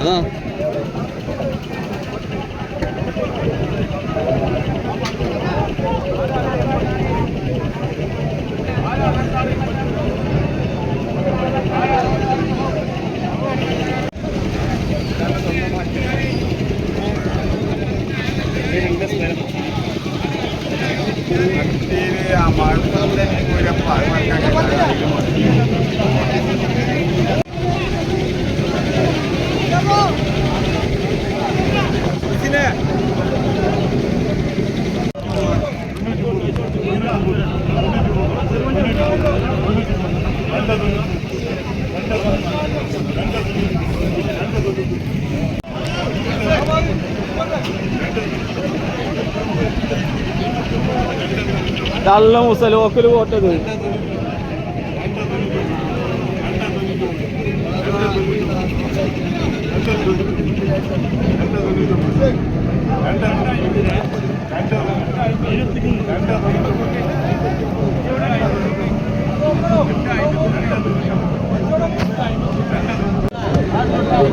ആ আমার കള്ള മുസലോക്കിൽ പോട്ടത് ഇരുപത്തി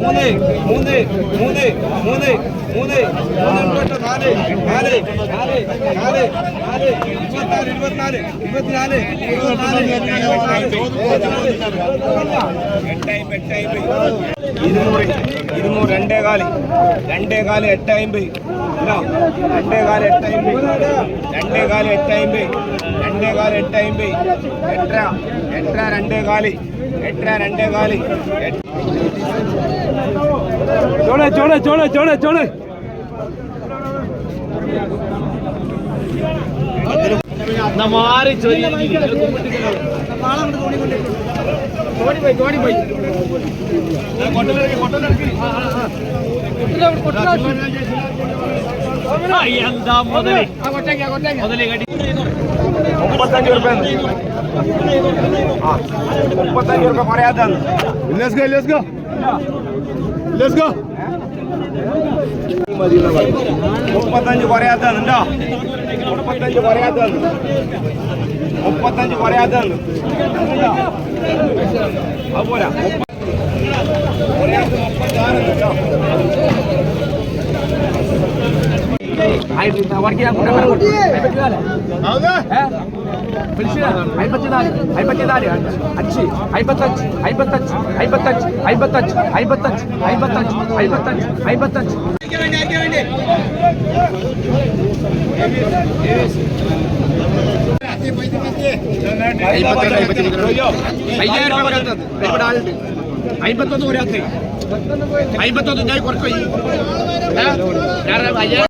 மூணு மூணு மூணு மூணு மூணு மூணு நாலு நாலு நாலு நாலு நாலு இருபத்தாறு இருபத்தி நாலு இருபத்தி நாலு இருபத்தி நாலு எட்டு ஐம்பது எட்டு ஐம்பது ഇരുന്നൂറ് ഇരുന്നൂറ് രണ്ടേ കാല് രണ്ടേ കാല് എട്ട് അമ്പത് അല്ലോ രണ്ടേ കാല് എട്ട് അമ്പത് രണ്ടേ കാല് എട്ട് അമ്പത് രണ്ടേ കാല് എട്ട് അമ്പത് എട്ടര എട്ടര രണ്ടേ കാല് എട്ടര രണ്ടേ കാല് എട്ട് ചോടെ ചോടെ ചോടെ ചോടെ ചോടെ മാറി എന്താ മുതലേ. മുതലേ കടി മുപ്പത്തഞ്ച് രൂപ മുപ്പത്തഞ്ച് റുപ്യ പറയാത്ത മുപ്പത്തഞ്ച് പറയാത്തോ മുപ്പത്തഞ്ച് പറയാത്തോ മുപ്പത്തഞ്ച് പറയാത്തോ അതുപോലെ മുപ്പത്തി മുപ്പത്താറ് കേട്ടോ వాడికి ஐம்பத்தஞ்சு ஐம்பத்தேழு அச்சு ஐம்பத்தஞ்சு ஐம்பத்தஞ்சு ஐம்பத்தஞ்சு ஐம்பத்தஞ்சு ஐம்பத்தஞ்சு ஐம்பத்தஞ்சு ஐம்பத்தஞ்சு ஐம்பத்தஞ்சு ஐயாயிரம் ரூபாய் ஐம்பது ஆள் ஐம்பத்தொன்று ஒரு ஆத்து ஐம்பத்தொன்று குறைக்கும் ஐயா